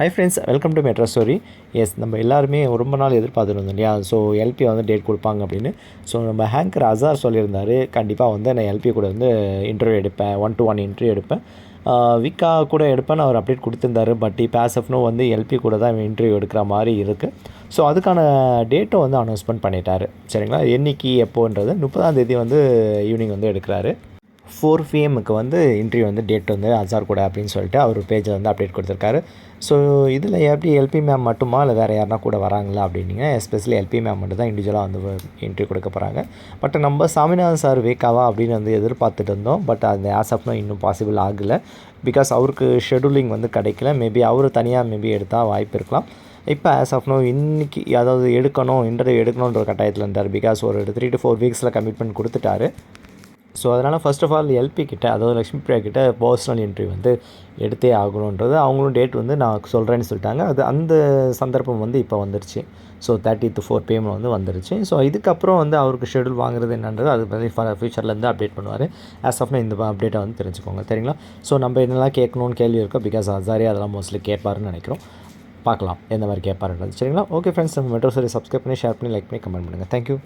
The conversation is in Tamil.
Hi friends welcome to metro stories நம்ம எல்லாருமே ரொம்ப நாள் எதிர்பார்த்துருந்தோம் இல்லையா? ஸோ எல்பி வந்து டேட் கொடுப்பாங்க அப்படின்னு. ஸோ நம்ம ஹேங்கர் அசார் சொல்லியிருந்தார். கண்டிப்பாக வந்து நான் எல்பி கூட வந்து இன்டர்வியூ எடுப்பேன். ஒன் டு ஒன் இன்டர்வியூ எடுப்பேன் விக்கா கூட எடுப்பேன்னு அவர் அப்டேட் கொடுத்துருந்தாரு. பட் இப்போ ஆசப்னும் வந்து எல்பி கூட தான் இன்டர்வியூ எடுக்கிற மாதிரி இருக்குது ஸோ அதுக்கான டேட்டும் வந்து அனௌன்ஸ்மெண்ட் பண்ணிட்டாரு. சரிங்களா? என்னைக்கு எப்போன்றது முப்பதாம் தேதி வந்து ஈவினிங் வந்து எடுக்கிறாரு. ஃபோர் பிஎம்முக்கு வந்து இன்டர்வியூ வந்து டேட் வந்து அசார் கூட அப்படின்னு சொல்லிட்டு அவர் பேஜில் வந்து அப்டேட் கொடுத்துருக்காரு. ஸோ இதில் எப்படி எல்பி மேம் மட்டுமா இல்லை வேறு யாருனா கூட வராங்களா அப்படின்னீங்க எஸ்பெஷலி எல்பி மேம் மட்டும் தான் இண்டிவிஜுவலாக வந்து இன்டர்வியூ கொடுக்க போகிறாங்க பட் நம்ம சாமிநாதன் சார் வேக்காவா அப்படின்னு வந்து எதிர்பார்த்துட்டு இருந்தோம். பட் அந்த ஆசப்னா இன்னும் பாசிபிள் ஆகலை. பிகாஸ் அவருக்கு ஷெடியூலிங் வந்து கிடைக்கல. மேபி அவர் தனியாக மேபி எடுத்தால் வாய்ப்பு இருக்கலாம். இப்போ ஆஸ் ஆஃப் நோ இன்னைக்கு அதாவது எடுக்கணும் இன்டர்வியூ எடுக்கணுன்ற கட்டாயத்தில் இருந்தார். பிகாஸ் ஒரு த்ரீ டு ஃபோர் வீக்ஸில் கமிட்மெண்ட் கொடுத்துட்டாரு. ஸோ அதனால் first of all L P கிட்ட அதாவது லக்ஷ்மி பிரியா கிட்ட பர்சனல் இன்டர்வியூ வந்து எடுத்தே ஆகணுன்றது அவங்களும் டேட் வந்து நான் சொல்கிறேன்னு சொல்லிட்டாங்க. அது அந்த சந்தர்ப்பம் வந்து இப்போ வந்துருச்சு. ஸோ தேர்ட்டி ஃபோர் பிஎம் வந்து வந்துருச்சு. ஸோ இதுக்கப்புறம் வந்து அவருக்கு ஷெடியூல் வாங்குறது என்னன்றது அது பற்றி ஃபியூச்சர்லேருந்து அப்டேட் பண்ணுவார். ஆஸ் ஆஃப்னா இந்த அப்டேட்டை வந்து தெரிஞ்சுக்கோங்க. சரிங்களா? ஸோ நம்ம என்னெல்லாம் கேட்கணும்னு கேள்வி இருக்கோம் பிகாஸ் அசாரி அதெல்லாம் மோஸ்ட்லி கேட்பாருன்னு நினைக்கிறோம். பார்க்கலாம் எந்த மாதிரி கேட்பாருன்றது. சரிங்களா? ஓகே ஃப்ரெண்ட்ஸ் நம்ம மெட்ரோ சரி சப்ஸ்கிரைப் பண்ணி ஷேர் பண்ணி லைக் பண்ணி கமெண்ட் பண்ணுங்கள் தேங்க்யூ